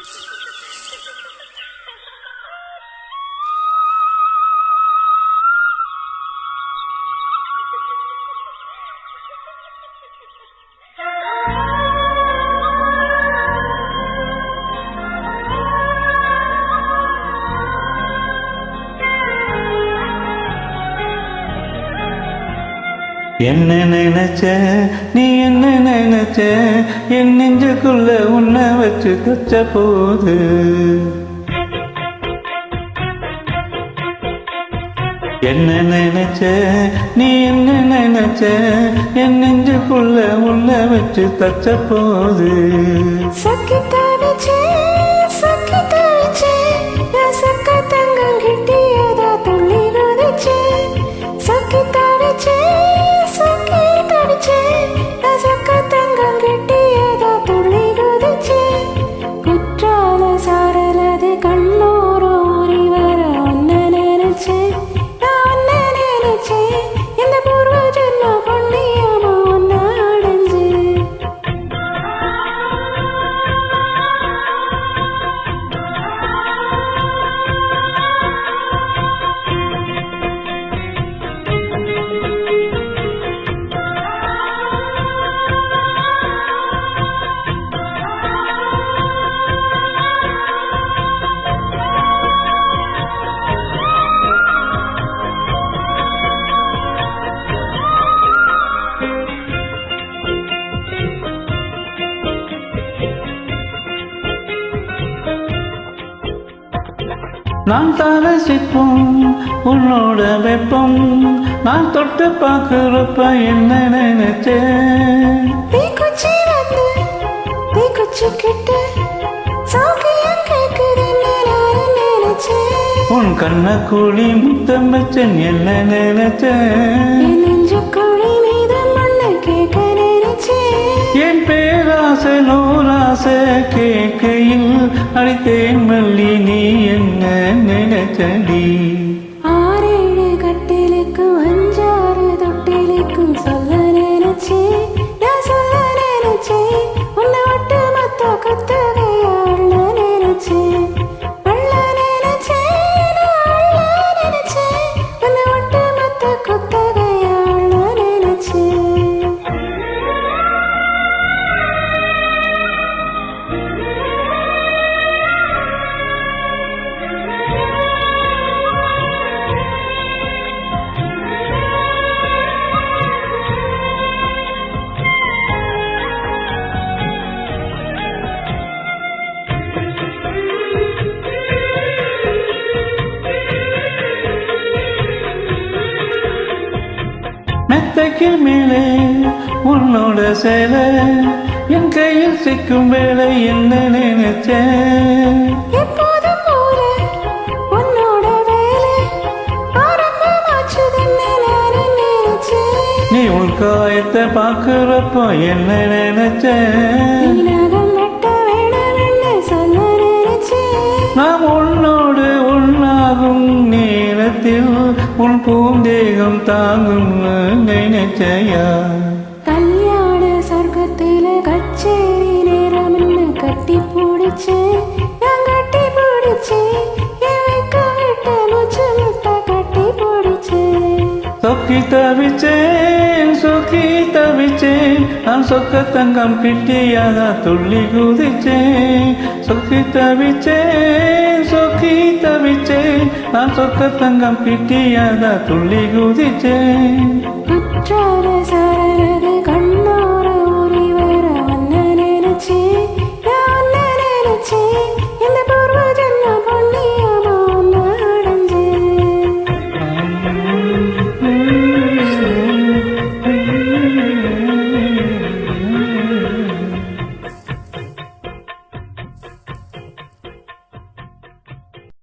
Thank you. என்ன நினைச்ச? நீ என்ன நினைச்ச? என் நெஞ்சுக்குள்ள உன்னை வச்சு தச்ச போது. என்ன நினைச்ச? நீ என்ன நினைச்ச? என் நெஞ்சுக்குள்ள உன்னை வச்சு தச்ச போது. சக்கி நான் தலை சிப்பம் உன்னோட வெப்பம். நான் தொட்டு பார்க்கிறப்ப என்ன நினைச்சேன்? தீக்குச்சி வந்து தீக்குச்சி கிட்ட சௌக்கியம் கேக்குதுன்னு நான் நினைச்சேன்? உன் கண்ண கூலி முத்தம் வச்சன் என்ன நினைச்சேன்? பேராசை நூறாசை கேட்கையில் அடித்தேன் மல்லி நீ என்ன நினைச்சடி மெத்தைக்கு மேலே உன்னோட சேலை என் கையில் சிக்கும் வேலை என்ன நினைச்சேன்? நீ உன் காயத்தை பார்க்கிறப்போ என்ன நினைச்சேன்? പൂന്തേകം താങ്ങും നനച്ചയ. കല്യാണ സ്വർഗത്തിലെ കച്ചേരി നേരമെന്ന് കട്ടിപ്പിടിച്ച് ഞാൻ കട്ടിപ്പിടിച്ച് സുഖി തവിച്ചേൻ സുഖി തവിച്ചേൻ ആ സ്വക്കത്തങ്കം കിട്ടിയതാ തുള്ളി കുതിച്ചേ. സുഖി തവിച്ചേൻ தவிச்சேன் நான் சொக்க தங்கம் பிட்டியாதா துள்ளி குதிச்சேன் குற்றார சாரரது கண்ணோர உரிவர நினைச்சேன். நினைச்சேன்.